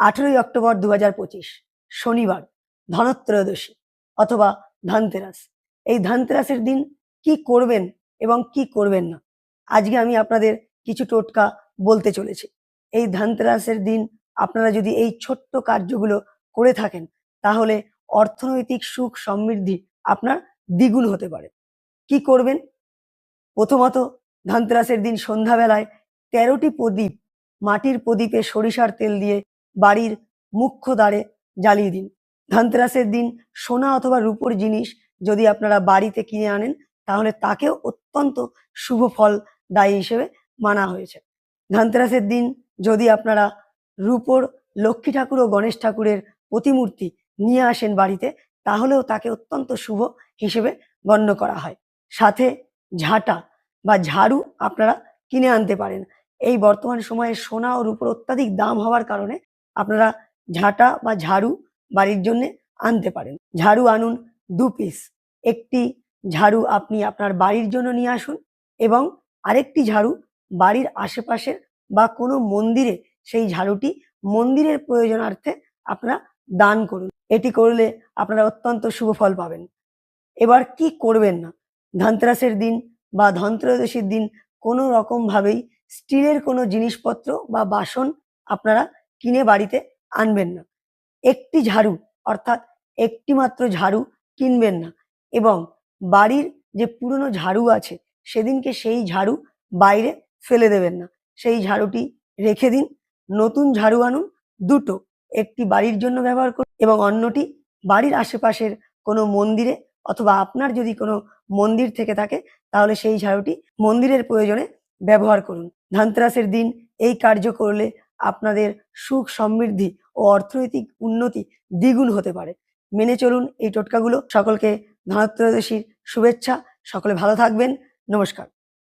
আঠেরোই অক্টোবর দু শনিবার, ধনত্রয়োদশী অথবা ধনতেরাস। এই ধনতেরাসের দিন কি করবেন এবং কি করবেন না? আজকে আমি আপনাদের কিছু টোটকা বলতে চলেছি। এই ধনতেরাসের দিন আপনারা যদি এই ছোট্ট কার্যগুলো করে থাকেন, তাহলে অর্থনৈতিক সুখ সমৃদ্ধি আপনার দ্বিগুণ হতে পারে। কি করবেন? প্রথমত, ধনতেরাসের দিন সন্ধ্যাবেলায় তেরোটি প্রদীপ মাটির প্রদীপে সরিষার তেল দিয়ে বাড়ির মুখ্য দ্বারে জ্বালিয়ে দিন। ধনতেরাসের দিন সোনা অথবা রূপোর জিনিস যদি আপনারা বাড়িতে কিনে আনেন, তাহলে তাকেও অত্যন্ত শুভ ফল দায়ী হিসেবে মানা হয়েছে। ধনতেরাসের দিন যদি আপনারা রূপোর লক্ষ্মী ঠাকুর ও গণেশ ঠাকুরের প্রতিমূর্তি নিয়ে আসেন বাড়িতে, তাহলেও তাকে অত্যন্ত শুভ হিসেবে গণ্য করা হয়। সাথে ঝাঁটা বা ঝাড়ু আপনারা কিনে আনতে পারেন। এই বর্তমান সময়ে সোনা ও রূপোর অত্যাধিক দাম হওয়ার কারণে আপনারা ঝাঁটা বা ঝাড়ু বাড়ির জন্য আনতে পারেন। ঝাড়ু আনুন দু পিস একটি ঝাড়ু আপনি আপনার বাড়ির জন্য নিয়ে আসুন এবং আরেকটি ঝাড়ু বাড়ির আশেপাশের বা কোনো মন্দিরে সেই ঝাড়ুটি মন্দিরের প্রয়োজনার্থে আপনারা দান করুন। এটি করলে আপনারা অত্যন্ত শুভ ফল পাবেন। এবার কি করবেন না? ধনতেরাসের দিন বা ধনত্রয়োদশীর দিন কোনো রকমভাবেই স্টিলের কোনো জিনিসপত্র বা বাসন আপনারা কিনে বাড়িতে আনবেন না। একটি ঝাড়ু, অর্থাৎ একটি মাত্র ঝাড়ু কিনবেন না এবং বাড়ির যে পুরনো ঝাড়ু আছে, সেদিনকে সেই ঝাড়ু বাইরে ফেলে দেবেন না। সেই ঝাড়ুটি রেখে দিন, নতুন ঝাড়ু আনুন, দুটো, একটি বাড়ির জন্য ব্যবহার করুন এবং অন্যটি বাড়ির আশেপাশের কোনো মন্দিরে অথবা আপনার যদি কোনো মন্দির থেকে থাকে, তাহলে সেই ঝাড়ুটি মন্দিরের প্রয়োজনে ব্যবহার করুন। ধনতেরাসের দিন এই কার্য করলে আপনাদের সুখ সমৃদ্ধি ও অর্থনৈতিক উন্নতি দ্বিগুণ হতে পারে। মেনে চলুন এই টোটকাগুলো। সকলকে ধনত্রয়োদশীর শুভেচ্ছা। সকলে ভালো থাকবেন। নমস্কার।